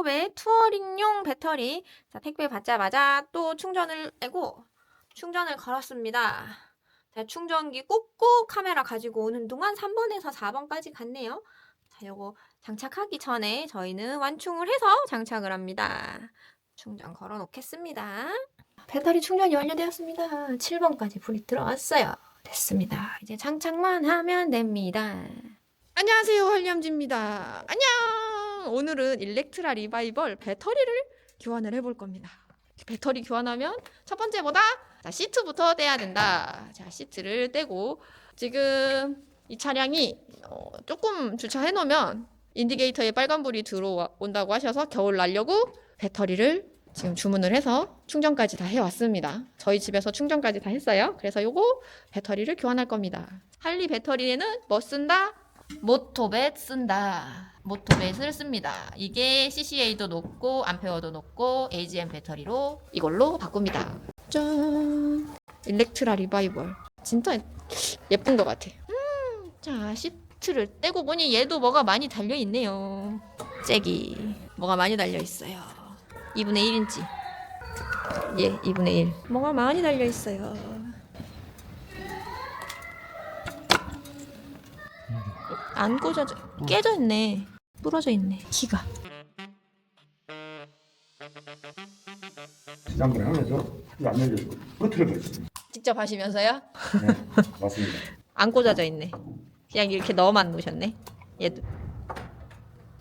톱의 투어링용 배터리. 자, 택배 받자마자 또 충전을 내고 충전을 걸었습니다. 자, 충전기 꽂고 카메라 가지고 오는 동안 3번에서 4번까지 갔네요. 자, 요거 장착하기 전에 저희는 완충을 해서 장착을 합니다. 충전 걸어 놓겠습니다. 배터리 충전이 완료되었습니다. 7번까지 불이 들어왔어요. 됐습니다. 이제 장착만 하면 됩니다. 안녕하세요. 한량지입니다. 안녕! 오늘은 일렉트라 리바이벌 배터리를 교환을 해볼 겁니다. 배터리 교환하면 첫 번째보다 자, 시트부터 떼야 된다. 자, 시트를 떼고 지금 이 차량이 어, 조금 주차해 놓으면 인디게이터에 빨간불이 들어온다고 하셔서 겨울 날려고 배터리를 지금 주문을 해서 충전까지 다 해왔습니다. 저희 집에서 충전까지 다 했어요. 그래서 요거 배터리를 교환할 겁니다. 할리 배터리에는 뭐 쓴다? 모토벳 쓴다. 모토벳을 씁니다. 이게 CCA도 높고 암페어도 높고 AGM 배터리로 이걸로 바꿉니다. 짠. 일렉트라 리바이벌. 진짜 예쁜 것 같아. 음, 자 시트를 떼고 보니 얘도 뭐가 많이 달려 있네요. 잭이 뭐가 많이 달려 있어요. 2분의 1인치. 예, 2분의 1. 뭐가 많이 달려 있어요. 안 꽂아져 깨져 있네. 부러져 있네. 키가. 지난번에 하면서 이거 안 열려서 끝을 버렸습니다. 직접 하시면서요? 네, 맞습니다. 안 꽂아져 있네. 그냥 이렇게 넣어만 놓으셨네. 얘도.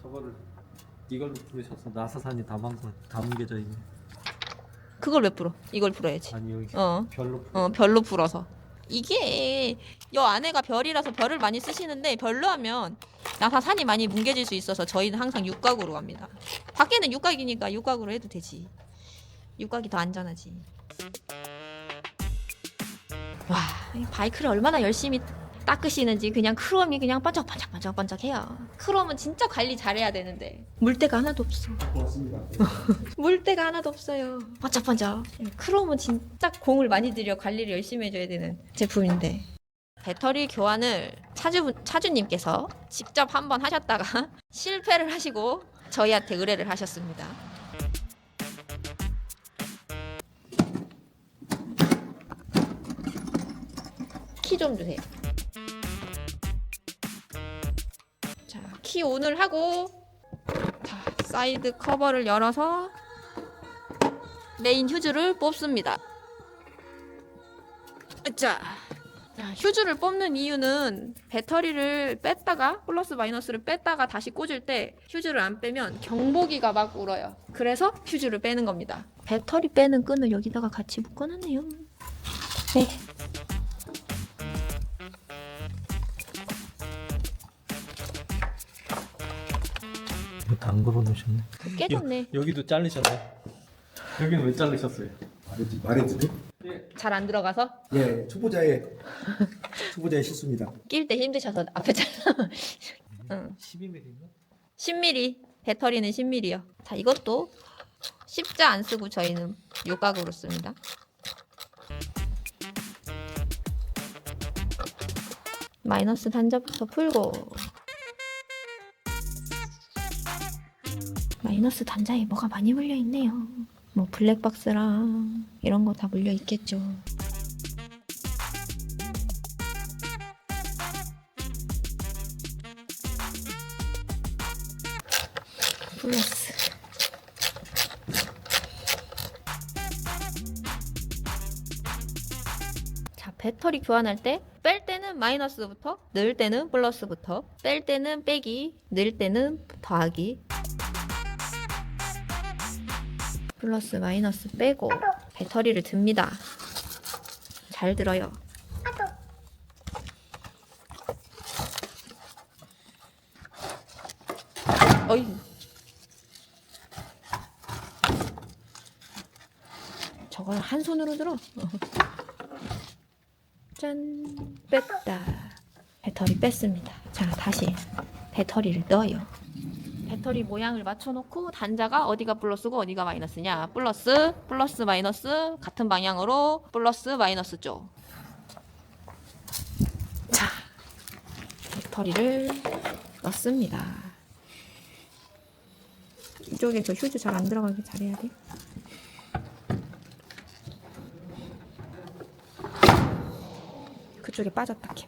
저거를 이걸로 부르셔서 나사산이 거 담겨져 있네. 그걸 왜 풀어? 이걸 풀어야지. 아니 여기 어. 별로 어, 별로 풀어서. 이게 여 안에가 별이라서 별을 많이 쓰시는데 별로 하면 나사 산이 많이 뭉개질 수 있어서 저희는 항상 육각으로 갑니다. 밖에는 육각이니까 육각으로 해도 되지. 육각이 더 안전하지. 와, 이 바이크를 얼마나 열심히 닦으시는지 그냥 크롬이 그냥 번쩍번쩍번쩍번쩍해요. 크롬은 진짜 관리 잘해야 되는데 물때가 하나도 없어. 고맙습니다. 물때가 하나도 없어요. 번쩍번쩍. 크롬은 진짜 공을 많이 들여 관리를 열심히 해줘야 되는 제품인데. 배터리 교환을 차주, 차주님께서 직접 한번 하셨다가 실패를 하시고 저희한테 의뢰를 하셨습니다. 키 좀 주세요. 자, 키 온을 하고 자, 사이드 커버를 열어서 메인 휴즈를 뽑습니다. 자, 자, 휴즈를 뽑는 이유는 배터리를 뺐다가 플러스 마이너스를 뺐다가 다시 꽂을 때 휴즈를 안 빼면 경보기가 막 울어요. 그래서 휴즈를 빼는 겁니다. 배터리 빼는 끈을 여기다가 같이 묶어놨네요. 네. 이거 담그러 놓으셨네. 깨졌네. 여기도 잘리셨네. 여기는 왜 잘리셨어요? 말했지, 말했지. 잘 안 들어가서 예, 초보자의 초보자의 실수입니다. 낄 때 힘드셔서 앞에 잘라. 응. 12mm인가? 10mm 배터리는 10mm요. 자 이것도 십자 안 쓰고 저희는 육각으로 씁니다. 마이너스 단자부터 풀고 마이너스 단자에 뭐가 많이 물려 있네요. 뭐 블랙박스랑 이런 거 다 물려 있겠죠. 플러스 자 배터리 교환할 때 뺄 때는 마이너스부터 넣을 때는 플러스부터 뺄 때는 빼기 넣을 때는 더하기 플러스 마이너스 빼고 배터리를 듭니다 잘 들어요 어이 저걸 한 손으로 들어. 짠 뺐다. 배터리 뺐습니다. 자 다시 배터리를 넣어요. 배터리 모양을 맞춰놓고 단자가 어디가 플러스고 어디가 마이너스냐. 플러스 플러스 마이너스 같은 방향으로 플러스 마이너스 쪽. 자 배터리를 넣습니다. 이쪽에 저 휴즈 잘 안 들어가게 잘해야 돼. 그쪽에 빠졌다 캠.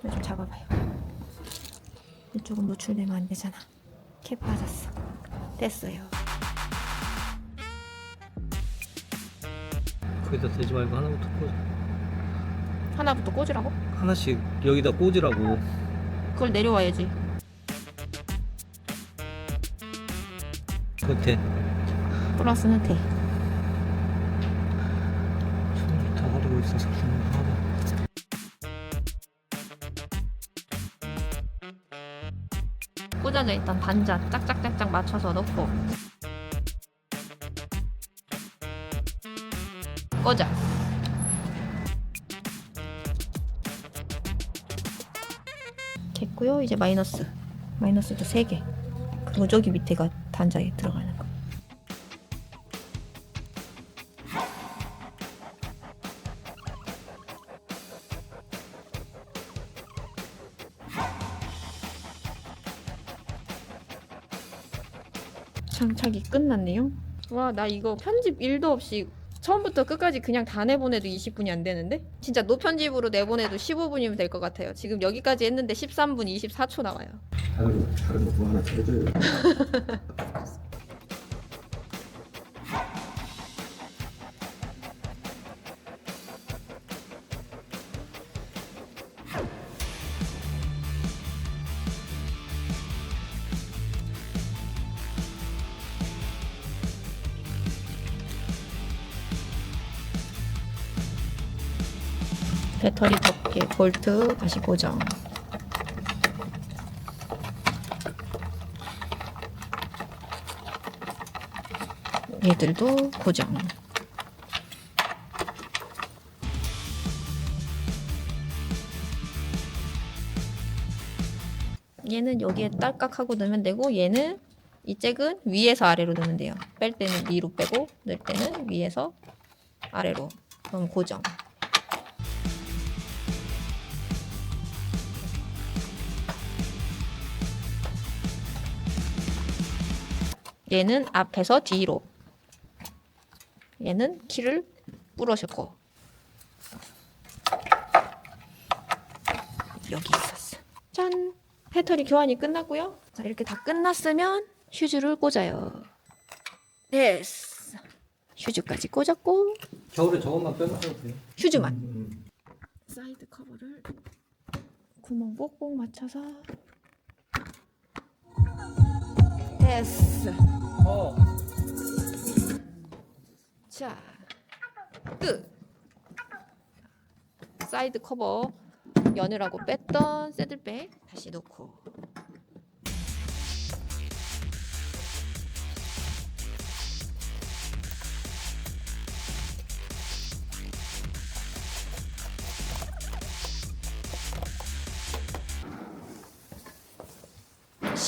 이거 좀 잡아봐요. 이쪽은 노출되면 안 되잖아. 캠 빠졌어. 됐어요. 거기다 대지 말고 하나부터 꽂아. 하나부터 꽂으라고? 하나씩 여기다 꽂으라고. 그걸 내려와야지. 끝에. 플러스는 돼. 손이 다 가리고 있어서 꽂아져 있던 단자 짝짝짝짝 맞춰서 넣고. 꽂아. 됐고요. 이제 마이너스. 마이너스도 3개. 그리고 저기 밑에가 단자에 들어가는 장착이 끝났네요. 와, 나 이거 편집 1도 없이 처음부터 끝까지 그냥 다 내보내도 20분이 안 되는데? 진짜 노편집으로 내보내도 15분이면 될 것 같아요. 지금 여기까지 했는데 13분 24초 나와요. 다른 거 다른 거 뭐 하나 찾아줘요. 배터리 덮개 볼트 다시 고정. 얘들도 고정. 얘는 여기에 딸깍하고 넣으면 되고 얘는 이 잭은 위에서 아래로 넣으면 돼요. 뺄 때는 위로 빼고 넣을 때는 위에서 아래로. 그럼 고정. 얘는 앞에서 뒤로. 얘는 키를 뿌러셨고. 여기 있었어. 짠! 배터리 교환이 끝났고요. 자, 이렇게 다 끝났으면 휴즈를 꽂아요. 됐어. 휴즈까지 꽂았고, 겨울에 저것만 빼놓으면 돼. 휴즈만. 음, 사이드 커버를 구멍 꼭꼭 맞춰서 됐어. 어. 자, 끝. 사이드 커버 연으라고 뺐던 새들백 다시 놓고.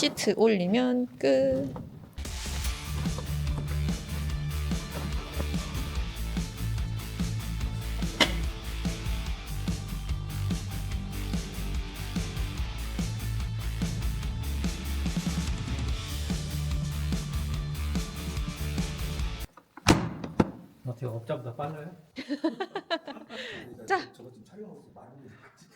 시트 올리면 끝. 어떻게 업자보다 빨라요? 자. 저거 좀 촬영하고 말하는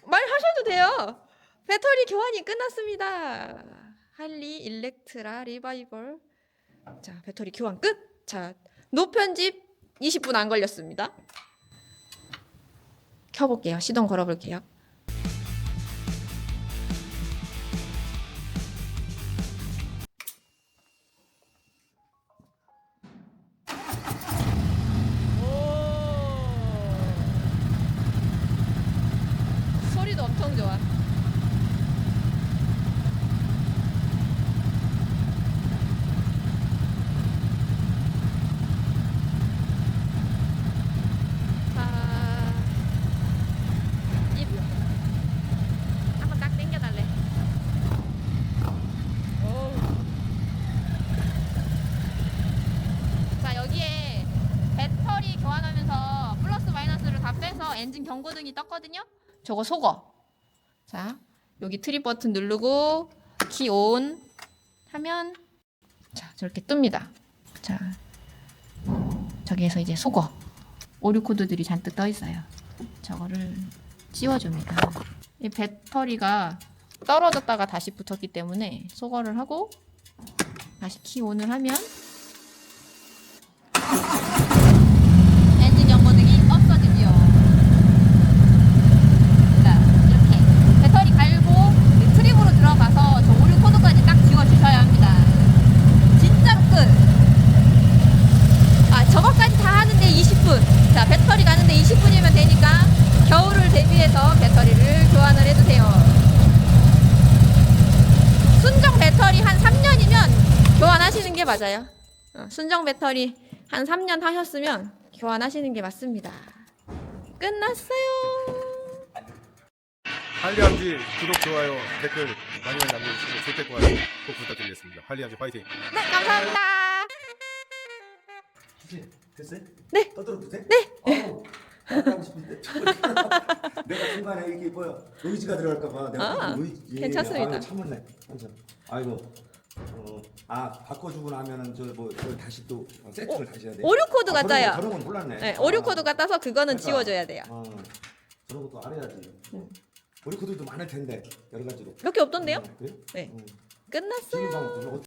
말하셔도 돼요. 배터리 교환이 끝났습니다. 할리 일렉트라 리바이벌. 자, 배터리 교환 끝. 자, 노편집 20분 안 걸렸습니다. 켜볼게요. 시동 걸어볼게요. 경고등이 떴거든요. 저거 속어. 자 여기 트립 버튼 누르고 키 온 하면 자, 저렇게 뜹니다. 자, 저기에서 이제 속어. 오류 코드들이 잔뜩 떠 있어요. 저거를 씌워줍니다. 이 배터리가 떨어졌다가 다시 붙었기 때문에 소거를 하고 다시 키 온을 하면 엔진 연고등이 없어지지요. 자, 이렇게 배터리 갈고 이 트립으로 들어가서 저 오류 코드까지 딱 지워주셔야 합니다. 진짜로 끝! 아, 저것까지 다 하는데 20분. 자, 배터리 가는데 20분이면 되니까 겨울을 대비해서 배터리를 교환을 해주세요. 순정 배터리 한 3년이면 교환하시는 게 맞아요. 어, 순정 배터리 한 3년 하셨으면 교환하시는 게 맞습니다. 끝났어요. 할리암지 구독, 좋아요, 댓글 많이 많이 남겨주시고 재택 관꼭 부탁드리겠습니다. 할리암지 파이팅! 네, 감사합니다. 됐어요? 네. 떠들어도 돼? 네. 어, 하고 싶은데. 내가 중간에 이게 뭐야 노이즈가 들어갈까봐 내가 아, 노이즈. 예, 괜찮습니다. 아유, 참았네. 괜찮아. 아이고. 어, 아 바꿔주고 나면은 저뭐 다시 또 세팅을 다시 해야 돼. 오류 코드가 아. 거, 저런 건 몰랐네. 네, 오류 아, 코드가 따서 그거는 그러니까. 지워줘야 돼요. 어, 저런 것도 알아야지. 음. 오류 코드도 많을 텐데 여러 가지로. 몇 개 없던데요? 어, 그래? 네. 음. 끝났어요.